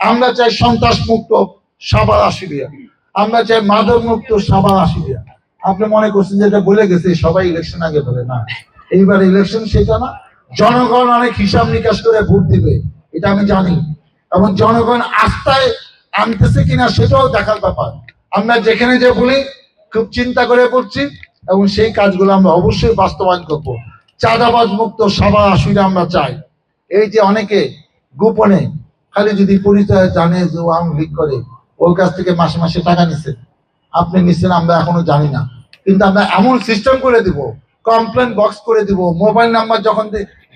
আমরা চাই সন্ত্রাস মুক্ত সাবার আশিরিয়া আমরা চাই মাদক মুক্ত সাবার আশিরিয়া আপনি মনে করছেন যেটা বলে গেছে, সবাই ইলেকশন আগে বলে, না। এইবার ইলেকশন সেটা না, জনগণ অনেক হিসাব নিকাশ করে ভোট দিবে, এটা আমি জানি। এবং জনগণ আস্থায় আনতেছে কিনা সেটাও দেখার ব্যাপার। আমরা যেখানে যে বলি, খুব চিন্তা করে পড়ছি এবং সেই কাজগুলো আমরা অবশ্যই বাস্তবায়ন করব। চাঁদাবাজ মুক্ত সভা আসলে আমরা চাই। এই যে অনেকে গোপনে খালি যদি পরিচয় জানে যে ও আওয়ামী লীগ করে, ওর কাছ থেকে মাসে মাসে টাকা নিছে। আপনি নিচ্ছেন আমরা এখনও জানি না। কিন্তু আমরা এমন সিস্টেম করে দিব কমপ্লেন বক্স করে দিব মোবাইল নাম্বার যখন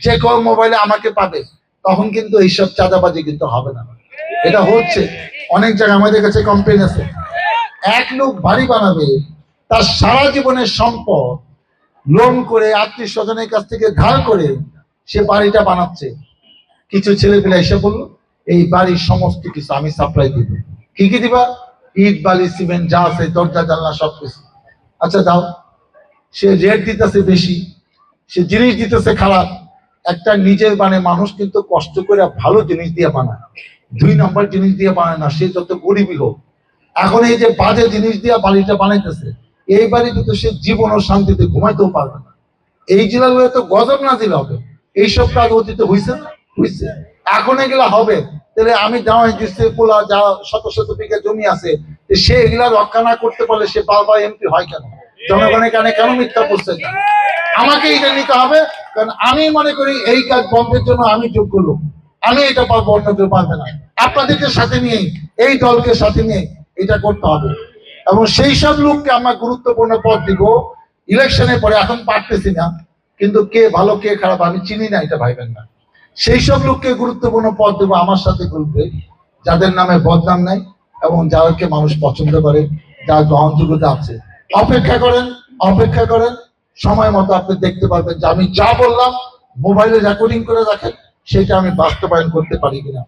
যে কোনো মোবাইলে আমাকে পাবে, তখন কিন্তু এইসব চাঁদাবাজি কিন্তু হবে না। এটা হচ্ছে। অনেক জায়গায় আমাদের কাছে কমপ্লেন আছে। এক লোক বাড়ি বানাবে, তার সারা জীবনের সম্পদ লোন করে আত্মীয় স্বজনের কাছ থেকে ধার করে সে বাড়িটা বানাচ্ছে। কিছু ছেলে পেলে এসে বলল এই বাড়ির সমস্ত কিছু আমি সাপ্লাই দিব। কি কি দিবা? ইট, বালি, সিমেন্ট, যা আছে, দরজা, জানলা সব কিছু আচ্ছা দাও সে রেট দিতেছে বেশি, সে জিনিস দিতেছে খারাপ। একটা নিজের মানে মানুষ কিন্তু কষ্ট করে ভালো জিনিস দিয়ে বানায়। দুই নম্বর জিনিস দিয়ে বানায় না, সে যত গরিবই হোক। এখন এই যে বাজে জিনিস দিয়ে বাড়িটা বানাইতেছে, এই বাড়ি তো সে জীবন ও শান্তিতে ঘুমাইতেও পারবে না। এই জেলাগুলো তো গজব না দিলে হবে। এইসব কাজ অতীতে হয়েছে না। এখন এগুলা হবে। তাহলে আমি জামাই পোলা, যা শত শত বিঘা জমি আছে সে এগুলা রক্ষা না করতে পারলে সে এমপি হয় কেন? জনগণের কানে কেন মিথ্যা করছে আমাকে এটা নিতে হবে, কারণ আমি মনে করি এই কাজ বন্ধের জন্য আমি যোগ্য লোক। আমি এটা পারব, অন্য কেউ পারবে না। আপনাদেরকে সাথে নিয়ে এই দলকে সাথে নিয়ে এটা করতে হবে। এবং সেই সব লোককে আমরা গুরুত্বপূর্ণ পদ দিব। ইলেকশনের পরে এখন পারতেছি না, কিন্তু কে ভালো, কে খারাপ আমি চিনি না, এটা ভাইবেন না। সেই সব লোককে গুরুত্বপূর্ণ পদ দেবো আমার সাথে ঘুরবে যাদের নামে বদনাম নাই এবং যাদেরকে মানুষ পছন্দ করে, যার গ্রহণযোগ্যতা আছে। অপেক্ষা করেন অপেক্ষা করেন, সময় মতো আপনি দেখতে পারবেন যে আমি যা বললাম, মোবাইলে রেকর্ডিং করে রাখেন, সেটা আমি বাস্তবায়ন করতে পারি কিনা।